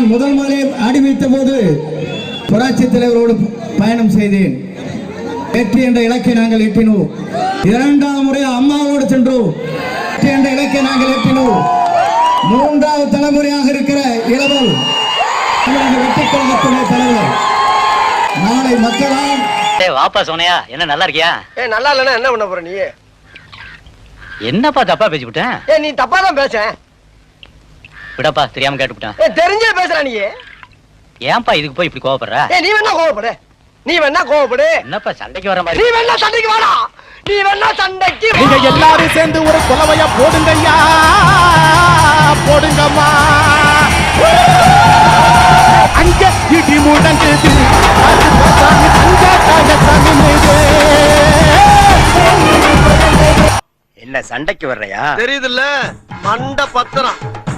நான் முதல் முதலில் ஆடி வைத்த போது புரட்சி தலைவரோடு பயணம் செய்தேன். வெற்றி என்ற இலக்கை நாங்கள் எட்டினோம். இரண்டாவது முறை அம்மாவோடு சென்றோம். வெற்றி என்ற இலக்கை நாங்கள் எட்டினோம். மூன்றாவது தலைமுறையாக இருக்கிற இளவல் வெற்றி கழகத்துடைய தலைவர். நாளை மக்களால் வாப்பா சோனையா என்ன நல்லா இருக்கியா? ஏ நல்லா இல்லைன்னா என்ன பண்ண போற நீ? என்னப்பா தப்பா பேசிவிட்டேன் ஏ நீ தப்பா தான் பேச. விடப்பா தெரியாம கேட்டுவிட்டேன் தெரிஞ்சே பேசுற நீ. ஏன்பா இதுக்கு போய் இப்படி கோவப்படுற? நீ வேணா கோவப்படு. நீ வேணா கோவப்படு. என்னப்பா சண்டைக்கு வர நீ மாதிரி வேணா சண்டைக்கு வாடா. நீ வேணா சண்டைக்கு. நீங்க எல்லாரும் சேர்ந்து ஒரு குலவைய போடுங்கய்யா. போடுங்கம்மா. அங்க இடி முழங்குது. அது பசாமி அங்க காகசாமி மீது. என்ன சண்டைக்கு வர்றையா? தெரியுதுல்ல மண்ட பத்திரம்